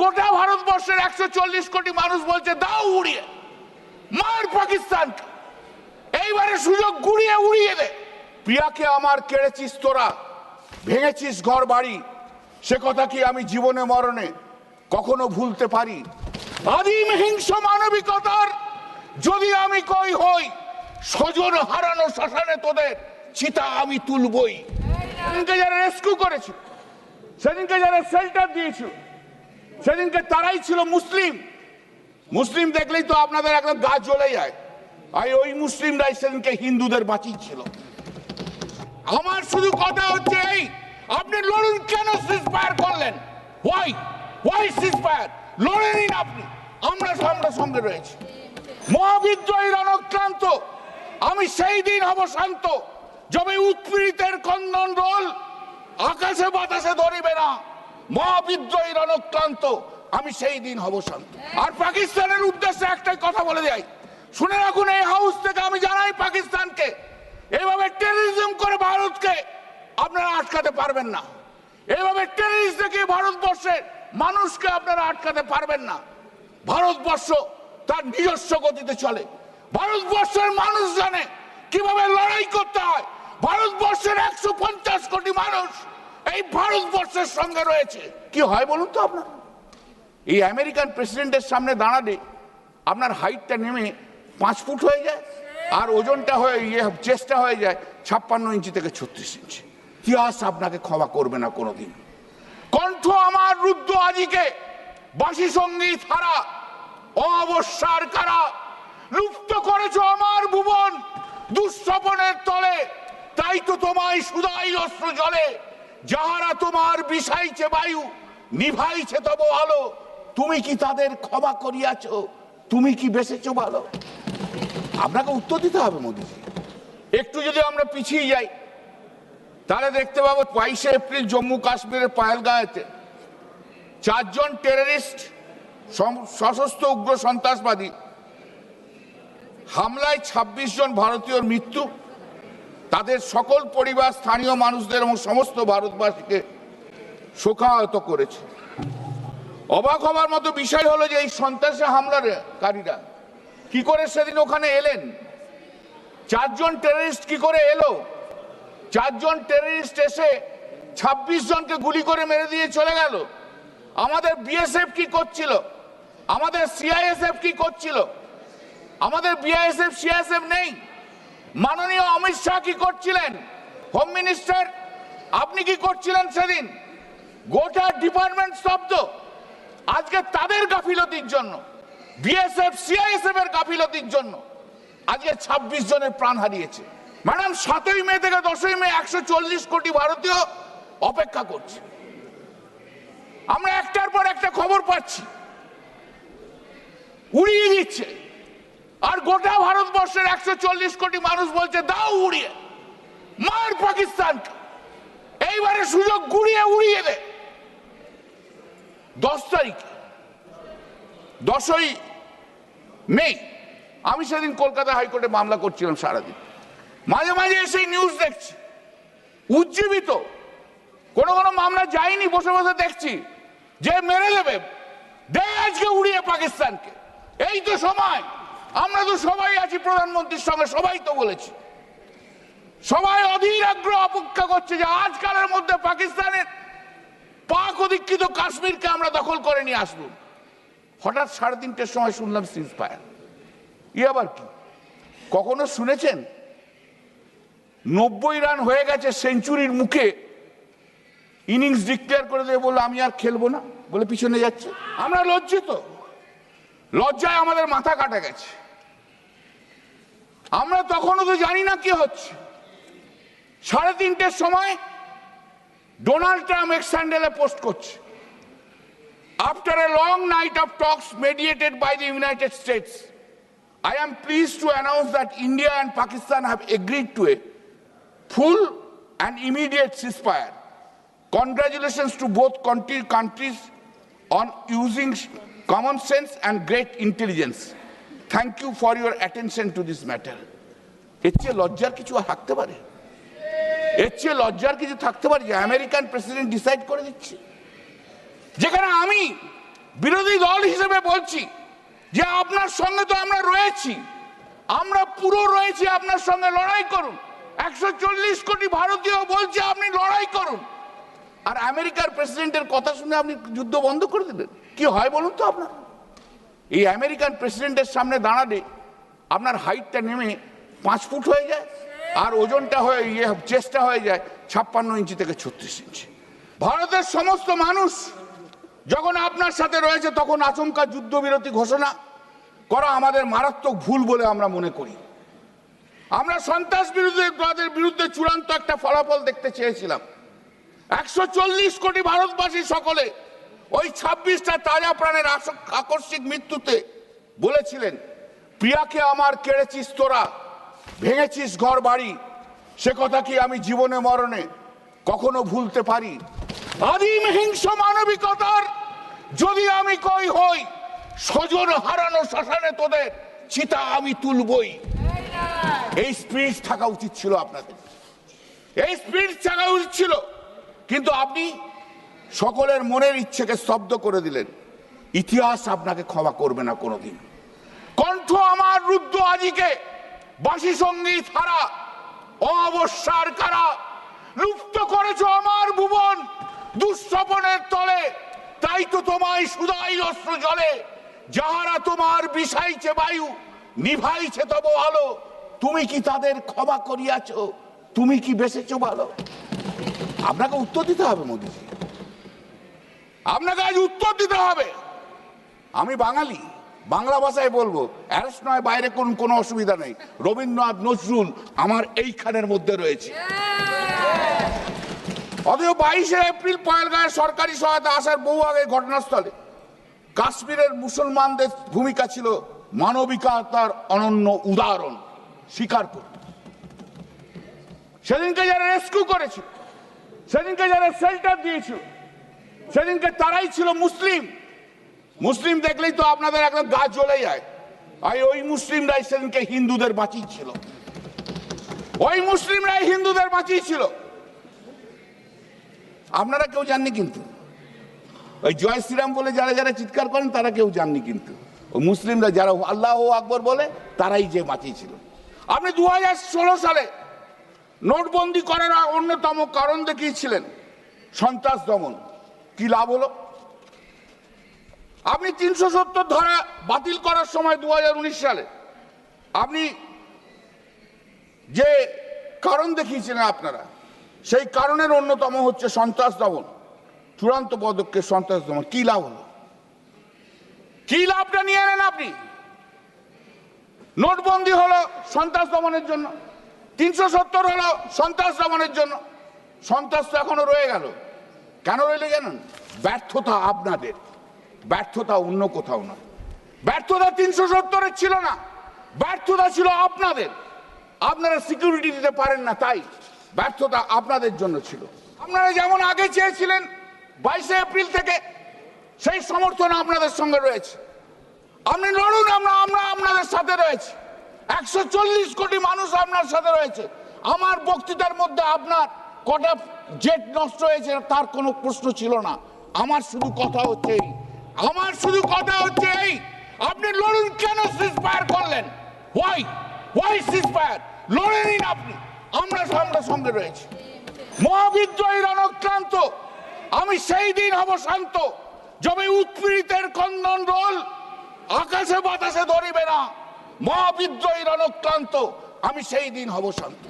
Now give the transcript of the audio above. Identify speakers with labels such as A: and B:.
A: গোটা ভারতবর্ষের একশো চল্লিশ কোটি মানুষ বলছে, দাও উড়িয়ে, মার পাকিস্তানকে। এইবারে সুযোগ গুড়িয়ে উড়িয়ে দে। প্রিয়াকে আমার কেড়েছিস তোরা, ভেঙেছিস ঘর বাড়ি, সে কথা কি আমি জীবনে মরণে কখনো ভুলতে পারি? আদিম হিংস মানবিকতার যদি আমি কই হই, স্বজন হারানো শ্মশানে তোদের চিতা আমি তুলবই। সেদিনকে যারা রেস্কিউ করেছি, সেদিনকে যারা শেল্টার দিয়েছিল সেদিনকে তারাই ছিল মুসলিম। মুসলিম দেখলেই তো আপনাদের একদম গা জ্বলে যায়। আর ওই মুসলিমরাই সেদিনকে হিন্দুদের বাঁচিয়েছিল। আমার শুধু কথা হচ্ছে এই, আপনি লড়ুন কেন সিজফায়ার করলেন? ওয়াই ওয়াই সিজফায়ার লড়ে নিন আপনি। আমরা আমরা সঙ্গে রয়েছি। মহাবিদ্রোহীর অনক্রান্ত আমি সেই দিন হব শান্ত। যবে উৎপীড়িতের কন্দন রোল আকাশে বাতাসে ধরিবে না। মহাবিদ্রোহীর অনক্রান্ত, আমি সেই দিন হব শান্ত। আর পাকিস্তানের উদ্দেশ্যে একটাই কথা বলে যাই শুনে রাখুন, এই হাউস থেকে আমি জানাই পাকিস্তানকে, এইভাবে টেররিজম করে ভারতকে আপনারা আটকাতে পারবেন না। এইভাবে টেররিস্ট থেকে ভারতবর্ষের মানুষকে আপনারা আটকাতে পারবেন না। ভারতবর্ষ তার নিজস্ব গতিতে চলে। ভারতবর্ষের মানুষ জানে কীভাবে লড়াই করতে হয়। ভারতবর্ষের একশো পঞ্চাশ কোটি মানুষ এই ভারতবর্ষের সঙ্গে রয়েছে। কি হয় বলুন তো আপনার? এই আমেরিকান প্রেসিডেন্টের সামনে দাঁড়ালে আপনার হাইটটা নেমে পাঁচ ফুট হয়ে যায়, আর ওজনটা হয়ে ইয়ে চেষ্টা হয়ে যায় ছাপ্পান্ন ইঞ্চি থেকে ছত্রিশ ইঞ্চি। ইতিহাস আপনাকে ক্ষমা করবে না কোনোদিন? কণ্ঠ আমার রুদ্র আজিকে বাসি সংগীত হারা অবস্যার কারা, লুপ্ত করেছ আমার ভুবন, দুঃস্বপনের তলে, তাই তো তোমায় সুদাই অস্ত্র জলে। যাহারা তোমার বিষাইছে বায়ু, নিভাইছে তব আলো, তুমি কি তাদের ক্ষমা করিয়াছ? তুমি কি বেসেছ ভালো? আপনাকে উত্তর দিতে হবে মোদীজি। একটু যদি আমরা পিছিয়ে যাই, তাহলে দেখতে পাবো বাইশে এপ্রিল জম্মু কাশ্মীরের পায়েলগাঁয়েতে চারজন টেররিস্ট সশস্ত্র উগ্র সন্ত্রাসবাদী, হামলায় ২৬ জন ভারতীয়র মৃত্যু। তাদের সকল পরিবার স্থানীয় মানুষদের এবং সমস্ত ভারতবাসীকে শোকাহত করেছে। অবাক হবার মতো বিষয় হলো যে এই সন্ত্রাসী হামলাকারীরা কি করে সেদিন ওখানে এলেন? চারজন টেররিস্ট কি করে এলো? চারজন টেররিস্ট এসে ২৬ জনকে গুলি করে মেরে দিয়ে চলে গেল। আমাদের বিএসএফ কি করছিল? আমাদের সিআইএসএফ কি করছিল? আমাদের বিআইএসএফ সিআইএসএফ নেই। মাননীয় অমিত শাহ কি করছিলেন? হোম মিনিস্টার আপনি কি করছিলেন সেদিন? গোটা ডিপার্টমেন্ট স্তব্ধ। আজকে তাদের গাফিলতির জন্য বিএসএফ সিআইএসএফ এর গাফিলতির জন্য আজকে ২৬ জনের প্রাণ হারিয়েছে। ম্যাডাম সাতই মে থেকে দশই মে একশো চল্লিশ কোটি ভারতীয় অপেক্ষা করছে। আমরা একটার পর একটা খবর পাচ্ছি। উড়িয়ে দিচ্ছে। আর গোটা ভারতবর্ষের একশো চল্লিশ কোটি মানুষ বলছে, দাও উড়িয়ে, মার পাকিস্তানকে। এইবারে সুযোগ গুড়িয়ে উড়িয়ে দে। দশ তারিখ, দশই মে আমি সেদিন কলকাতা হাইকোর্টে মামলা করছিলাম সারাদিন। মাঝে মাঝে এসে নিউজ দেখছি। উজ্জীবিত। কোনো কোনো মামলা যায়নি, বসে বসে দেখছি। যে মেরে দেবে দে আজকে উড়িয়ে পাকিস্তানকে। এই তো সময়। আমরা তো সবাই আছি প্রধানমন্ত্রীর সঙ্গে, সবাই তো বলেছি। সবাই অধীর আগ্রহ অপেক্ষা করছে যে আজকালের মধ্যে পাকিস্তানের পাক অধিকৃত কাশ্মীরকে আমরা দখল করে নিয়ে আসব। হঠাৎ সাড়ে তিনটের সময় শুনলাম সিজ ফায়ার ই আবার কি? কখনো শুনেছেন? নব্বই রান হয়ে গেছে সেঞ্চুরির মুখে ইনিংস ডিক্লেয়ার করে দিয়ে বলল, আমি আর খেলব না। বলে পিছনে যাচ্ছে। আমরা লজ্জিত। লজ্জায় আমাদের মাথা কাটে গেছে। আমরা তখনও তো জানি না কি হচ্ছে। সাড়ে তিনটের সময় ডোনাল্ড ট্রাম্প এক্সান্ডেলে পোস্ট করছে। After a long night of talks mediated by the United States I am pleased to announce that India and Pakistan have agreed to a full and immediate ceasefire congratulation to both countries on using common sense and great intelligence. Thank you for your attention to this matter. এর চেয়ে লজ্জার কিছু থাকতে পারে এর চেয়ে লজ্জার কিছু থাকতে পারে যে আমেরিকান প্রেসিডেন্ট ডিসাইড করে দিচ্ছে যেখানে আমি বিরোধী দল হিসেবে বলছি যে আপনার সঙ্গে তো আমরা রয়েছি আমরা পুরো রয়েছি আপনার সঙ্গে লড়াই করুন একশো চল্লিশ কোটি ভারতীয় বলছে আপনি লড়াই করুন আর আমেরিকার প্রেসিডেন্টের কথা শুনে আপনি যুদ্ধ বন্ধ করে দিলেন কি হয় বলুন তো আপনার? এই আমেরিকান প্রেসিডেন্টের সামনে দাঁড়ালে আপনার হাইটটা নেমে পাঁচ ফুট হয়ে যায়, আর ওজনটা হয়ে ইয়ে চেষ্টা হয়ে যায় ছাপ্পান্ন ইঞ্চি থেকে ছত্রিশ ইঞ্চি। ভারতের সমস্ত মানুষ যখন আপনার সাথে রয়েছে, তখন আচমকা যুদ্ধবিরতি ঘোষণা করা আমাদের মারাত্মক ভুল বলে আমরা মনে করি। আমরা সন্ত্রাস বিরুদ্ধে বিরুদ্ধে চূড়ান্ত একটা ফলাফল দেখতে চেয়েছিলাম। একশো চল্লিশ কোটি ভারতবাসী সকলে ওই ছাব্বিশটা তাজা প্রাণের আকস্মিক মৃত্যুতে বলেছিলেন, প্রিয়াকে আমার কেড়েছিস তোরা, ভেঙেছিস ঘর বাড়ি, সে কথা কি আমি জীবনে মরণে কখনো ভুলতে পারি? আদিম হিংস মানবিকতার যদি আমি কই হই স্বজন হারানো শ্মশানে তোদের চিতা আমি তুলবই। এই স্পিরিট থাকা উচিত ছিল আপনাদের। এই স্পিরিট থাকা উচিত ছিল, কিন্তু আপনি সকলের মনের ইচ্ছেকে স্তব্ধ করে দিলেন। ইতিহাস আপনাকে ক্ষমা করবে না কোনোদিন। কণ্ঠ আমার রুদ্র আজিকে বাসি সংগীত হারা অবস্যার কারা? লুপ্ত করেছ আমার ভুবন দুঃস্বপনের তলে। তাই তো তোমায় সুদাই অস্ত্র জলে। যাহারা তোমার বিষাইছে বায়ু, নিভাইছে তব আলো। তুমি কি তাদের ক্ষমা করিয়াছ? তুমি কি বেসেছ ভালো? আপনাকে উত্তর দিতে হবে মোদীজি। আপনাকে আজ উত্তর দিতে হবে। আমি বাঙালি, বাংলা ভাষায় বলব অ্যারেস্ট নয়, বাইরে কোন, কোনো অসুবিধা নেই। রবীন্দ্রনাথ নজরুল আমার এইখানের মধ্যে রয়েছে। অথচ বাইশে এপ্রিল পয়েলগাঁয়ের সরকারি সহায়তা আসার বহু আগে ঘটনাস্থলে কাশ্মীরের মুসলমানদের ভূমিকা ছিল মানবিকতার অনন্য উদাহরণ স্বীকার করত সেদিনকে যারা রেস্কিউ করেছিল, সেদিনকে যারা শেল্টার দিয়েছিল সেদিনকে তারাই ছিল মুসলিম। মুসলিম দেখলেই তো আপনাদের একদম গা জ্বলে যায়। আর ওই মুসলিমরাই সেদিনকে হিন্দুদের বাঁচিয়েছিল ওই মুসলিমরাই হিন্দুদের বাঁচিয়েছিল আপনারা কেউ জাননি কিন্তু? ওই জয় শ্রীরাম বলে যারা যারা চিৎকার করেন, তারা কেউ জাননি কিন্তু। ওই মুসলিমরা যারা আল্লাহ আকবর বলে, তারাই যে বাঁচিয়েছিল আপনি দু হাজার ষোলো সালে নোটবন্দি করার অন্যতম কারণ দেখিয়েছিলেন, সন্ত্রাস দমন। কি লাভ হলো? আপনি তিনশো সত্তর ধারা বাতিল করার সময় দু হাজার উনিশ সালে আপনি যে কারণ দেখিয়েছিলেন আপনারা, সেই কারণের অন্যতম হচ্ছে সন্ত্রাস দমন। চূড়ান্ত পদক্ষেপ সন্ত্রাস দমন। কি লাভ হলো? কি লাভটা নিয়ে এলেন আপনি? নোটবন্দি হলো সন্ত্রাস দমনের জন্য। তিনশো সত্তর হলো সন্ত্রাস দমনের জন্য। সন্ত্রাস তো এখনও রয়ে গেল। কেন রইলে জানেন? ব্যর্থতা আপনাদের। ব্যর্থতা অন্য কোথাও না ব্যর্থতা তিনশো সত্তরের ছিল না। ব্যর্থতা ছিল আপনাদের। আপনারা সিকিউরিটি দিতে পারেন না, তাই ব্যর্থতা আপনাদের জন্য ছিল। আপনারা যেমন আগে চেয়েছিলেন, বাইশে এপ্রিল থেকে সেই সমর্থন আপনাদের সঙ্গে রয়েছে। আপনি লড়ুন আমরা আমরা আপনাদের সাথে রয়েছি। একশো চল্লিশ কোটি মানুষ আপনার সাথে রয়েছে। আমার বক্তৃতার মধ্যে আপনার কটা জেট নষ্ট হয়েছে তার কোনো প্রশ্ন ছিল না। আমার শুধু কথা হচ্ছে এই। আমার শুধু কথা হচ্ছে এই। আপনি লড়ুন কেন সিজফায়ার করলেন? ওয়াই ওয়াই সিজফায়ার লড়ে নিন আপনি। আমরা আমরা সঙ্গে রয়েছি। মহাবিদ্রোহী রণক্রান্ত আমি সেই দিন হব শান্ত। যবে উৎপীড়িতের কন্দন রোল আকাশে বাতাসে ধরিবে না। মহাবিদ্রোহী রণক্রান্ত আমি সেই দিন হব শান্ত।